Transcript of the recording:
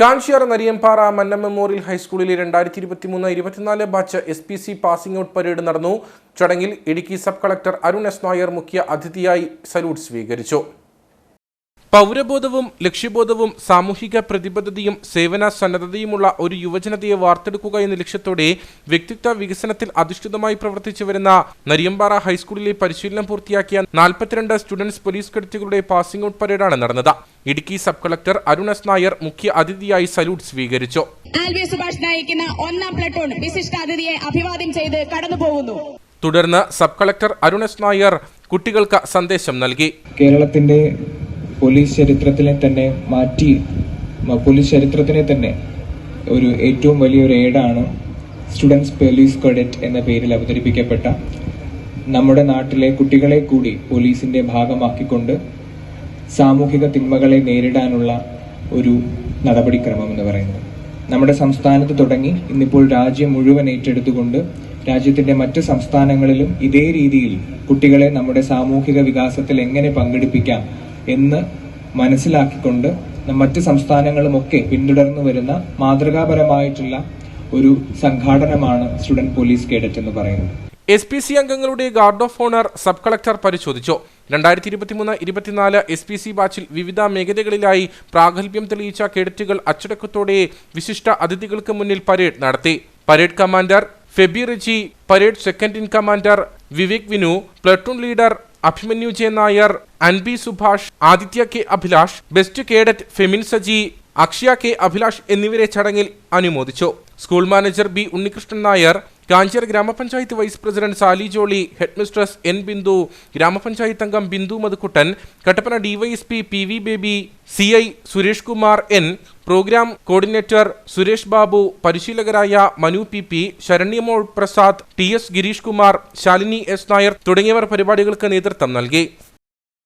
കാഞ്ചിയാർ നരിയമ്പാറ മന്ന മെമ്മോറിയൽ ഹൈസ്കൂളിലെ രണ്ടായിരത്തി ഇരുപത്തി മൂന്ന് ഇരുപത്തിനാല് batch S P C passing out parade നടന്നു. ചടങ്ങിൽ Idukki sub collector Arun S Nair മുഖ്യ അതിഥിയായി സല്യൂട്ട് സ്വീകരിച്ചു. പൗരബോധവും ലക്ഷ്യബോധവും സാമൂഹിക പ്രതിബദ്ധതയും സേവന സന്നദ്ധതയുമുള്ള ഒരു യുവജനതയെ വാർത്തെടുക്കുക എന്ന ലക്ഷ്യത്തോടെ വ്യക്തിത്വ വികസനത്തിൽ അധിഷ്ഠിതമായി പ്രവർത്തിച്ചു വരുന്ന നരിയമ്പാറ ഹൈസ്കൂളിലെ പരിശീലനം പൂർത്തിയാക്കിയ നാൽപ്പത്തിരണ്ട് സ്റ്റുഡൻസ് പോലീസ് കേഡറ്റുകളുടെ പാസിംഗ് ഔട്ട് പരേഡാണ് നടന്നത്. Idukki sub collector Arun S Nair മുഖ്യ അതിഥിയായി സല്യൂട്ട് സ്വീകരിച്ചു. ആൽവി സുഭാഷ് നയിക്കുന്ന ഒന്നാം പ്ലട്ടൂൺ വിശിഷ്ട അതിഥിയെ അഭിവാദ്യം ചെയ്ത് കടന്നുപോകുന്നു. തുടർന്ന് sub collector Arun S Nair കുട്ടികൾക്ക് സന്ദേശം നൽകി. കേരളത്തിന്റെ പോലീസ് ചരിത്രത്തിനെ തന്നെ മാറ്റി പോലീസ് ചരിത്രത്തിനെ തന്നെ ഒരു ഏറ്റവും വലിയൊരു ഏടാണ് സ്റ്റുഡൻസ് പോലീസ് ക്രെഡിറ്റ് എന്ന പേരിൽ അവതരിപ്പിക്കപ്പെട്ട നമ്മുടെ നാട്ടിലെ കുട്ടികളെ കൂടി പോലീസിന്റെ ഭാഗമാക്കിക്കൊണ്ട് സാമൂഹിക തിന്മകളെ നേരിടാനുള്ള ഒരു നടപടിക്രമം എന്ന് പറയുന്നത്. നമ്മുടെ സംസ്ഥാനത്ത് തുടങ്ങി ഇന്നിപ്പോൾ രാജ്യം മുഴുവൻ ഏറ്റെടുത്തുകൊണ്ട് രാജ്യത്തിന്റെ മറ്റ് സംസ്ഥാനങ്ങളിലും ഇതേ രീതിയിൽ കുട്ടികളെ നമ്മുടെ സാമൂഹിക വികാസത്തിൽ എങ്ങനെ പങ്കെടുപ്പിക്കാം എന്ന് മനസ്സിലാക്കിക്കൊണ്ട് മറ്റ് സംസ്ഥാനങ്ങളുമൊക്കെ പിന്തുടർന്നു വരുന്ന മാതൃകാപരമായിട്ടുള്ള ഒരു സംഘാടനമാണ് സ്റ്റുഡന്റ് പോലീസ് കേഡറ്റ് എന്ന് പറയുന്നത്. എസ് പി സി അംഗങ്ങളുടെ guard of honour sub collector പരിശോധിച്ചു. രണ്ടായിരത്തി ഇരുപത്തിമൂന്ന് ഇരുപത്തിനാല് എസ് പി സി ബാച്ചിൽ വിവിധ മേഖലകളിലായി പ്രാഗൽഭ്യം തെളിയിച്ച കേഡറ്റുകൾ അച്ചടക്കത്തോടെ വിശിഷ്ട അതിഥികൾക്ക് മുന്നിൽ പരേഡ് നടത്തി. Parade commander Febi Riji parade second in commander Vivek Vinu platoon leader Abhimanyu J Nair Anbi Subhash Aditya K Abhilash best cadet Femin Saji Akshaya K Abhilash എന്നിവരെ ചടങ്ങിൽ അനുമോദിച്ചു. School manager B Unnikrishnan Nair Kanchiyar grama panchayat vice president Sally Jolly headmistress N Bindu grama panchayat അംഗം Bindu Madhukuttan Kattappana DYSP P V Baby C I Suresh Kumar N programme coordinator Suresh Babu പരിശീലകരായ Manu P P Saranyamol Prasad T S Gireesh Kumar Shalini S Nair തുടങ്ങിയവർ പരിപാടികൾക്ക് നേതൃത്വം നൽകി.